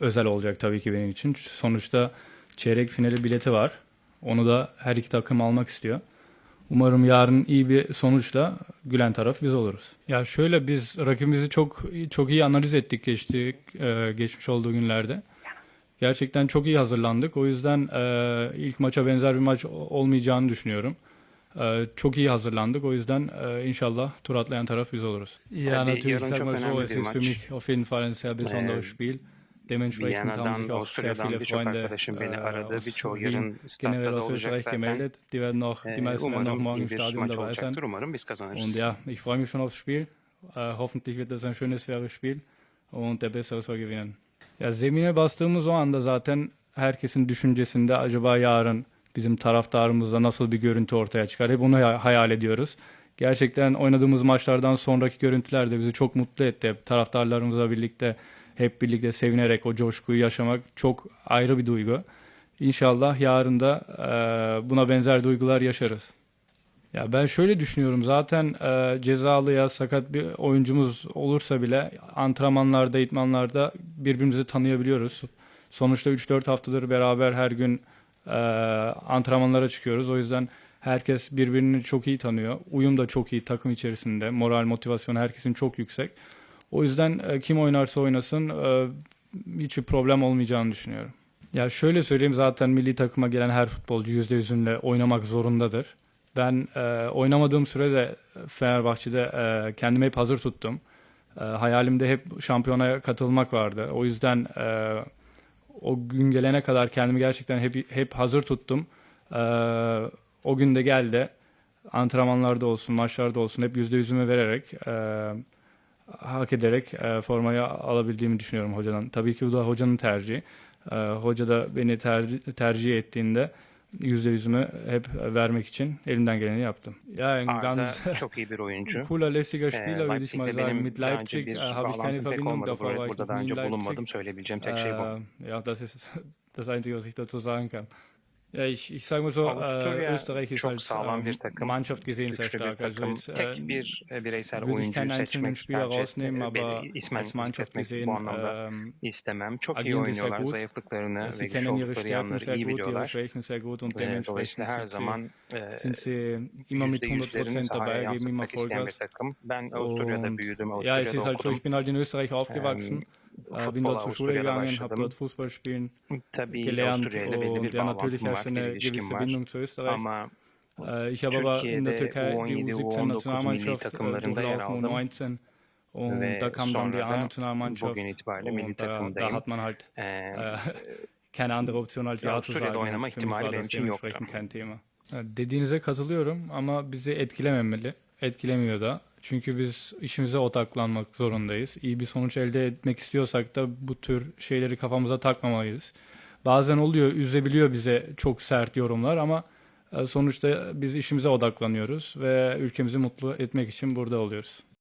özel olacak tabii ki benim için. Sonuçta çeyrek finali bileti var. Onu da her iki takım almak istiyor. Umarım yarın iyi bir sonuçla gülen taraf biz oluruz. Ya şöyle biz rakibimizi çok çok iyi analiz ettik geçti e, geçmiş olduğu günlerde. Gerçekten çok iyi hazırlandık. O yüzden e, ilk maça benzer bir maç olmayacağını düşünüyorum. E, çok iyi hazırlandık. O yüzden e, inşallah tur atlayan taraf biz oluruz. Ja, natürlich, yarın ich sag çok mal so, es ist für mich auf jeden Fall ein sehr besonderes Spiel. Dementsprechend haben Viyana'dan, sich auch sehr Avusturya'dan viele birçok Freunde arkadaşım beni äh, aradı. aus Birçoğu yarın statta da olacak Österreich zaten. gemeldet. Die werden auch, die Ee, meisten werden auch morgen im Stadion dabei sein. Umarım biz kazanırız. Und ja, ich freue mich schon aufs Spiel. Äh, hoffentlich wird das ein schönes, faires Spiel und der Bessere soll gewinnen. Ya zemine bastığımız o anda zaten herkesin düşüncesinde acaba yarın bizim taraftarımızda nasıl bir görüntü ortaya çıkar? Hep onu hay- hayal ediyoruz. Gerçekten oynadığımız maçlardan sonraki görüntüler de bizi çok mutlu etti. Taraftarlarımızla birlikte hep birlikte sevinerek o coşkuyu yaşamak çok ayrı bir duygu. İnşallah yarın da e, buna benzer duygular yaşarız. Ya ben şöyle düşünüyorum zaten e, cezalı ya sakat bir oyuncumuz olursa bile antrenmanlarda, idmanlarda birbirimizi tanıyabiliyoruz. Sonuçta 3-4 haftadır beraber her gün e, antrenmanlara çıkıyoruz. O yüzden herkes birbirini çok iyi tanıyor. Uyum da çok iyi takım içerisinde. Moral, motivasyon herkesin çok yüksek. O yüzden e, kim oynarsa oynasın e, hiçbir problem olmayacağını düşünüyorum. Ya şöyle söyleyeyim zaten milli takıma gelen her futbolcu %100'ünle oynamak zorundadır. Ben e, oynamadığım sürede Fenerbahçe'de e, kendimi hep hazır tuttum. E, hayalimde hep şampiyonaya katılmak vardı. O yüzden e, o gün gelene kadar kendimi gerçekten hep hep hazır tuttum. E, o gün de geldi. Antrenmanlarda olsun, maçlarda olsun hep yüzde yüzümü vererek, e, hak ederek e, formayı alabildiğimi düşünüyorum hocadan. Tabii ki bu da hocanın tercihi. E, hoca da beni ter- tercih ettiğinde yüzde yüzümü hep vermek için elimden geleni yaptım. Ein Arda çok iyi bir oyuncu. cooler, lässiger Ee, Spieler würde ich mal sagen. Mit Leipzig habe ich keine Verbindung, davor Burada, ich noch nie in. Leipzig. Söyleyebileceğim tek şey bu. Ja, das ist das Einzige, was ich dazu sagen kann. Ja, ich, ich sage mal so, äh, Avusturya Österreich ist çok als sağlam bir ähm, takım. Mannschaft gesehen sehr Güçlü bir stark. Also takım. jetzt, Tek äh, bir e, bireysel würde ich oyuncuyu keinen einzelnen seçmek Spieler tercih rausnehmen, et- aber beni ismen als Mannschaft etmek gesehen bu anlamda ähm, istemem. Çok iyi agieren sie sehr oynuyorlar. gut. Zayıflıklarını ve sie güç kennen ihre oldukları Stärken yanları sehr iyi gut, ihre biliyorlar. Schwächen sehr gut und Ve dementsprechend dolayısıyla her sind sie, zaman e, sind sie immer mit yüzde yüzlerini 100% sahaya dabei, geben immer yansıtmak isteyen bir Vollgas. takım. Ben Avusturya'da Und büyüdüm. ja, es Avusturya'da ist halt so, okudum. ich bin halt in Österreich aufgewachsen, äh, bin dort zur Schule gegangen, habe dort Fußball spielen gelernt und ja, natürlich herrscht eine gewisse. Bindung zu Österreich. Äh, ich habe aber in der Türkei die U17, U19 U17-Nationalmannschaft äh, takımlarında yer durchlaufen, aldım. U19 und da kam dann die A-Nationalmannschaft und da, da hat man halt äh, keine andere Option als Ja zu sagen. Für mich war das dementsprechend kein Thema. Dediğinize katılıyorum ama bizi etkilememeli. Etkilemiyor da. Çünkü biz işimize odaklanmak zorundayız. İyi bir sonuç elde etmek istiyorsak da bu tür şeyleri kafamıza takmamalıyız. Bazen oluyor, üzebiliyor bize çok sert yorumlar ama e, sonuçta biz işimize odaklanıyoruz ve ülkemizi mutlu etmek için burada oluyoruz.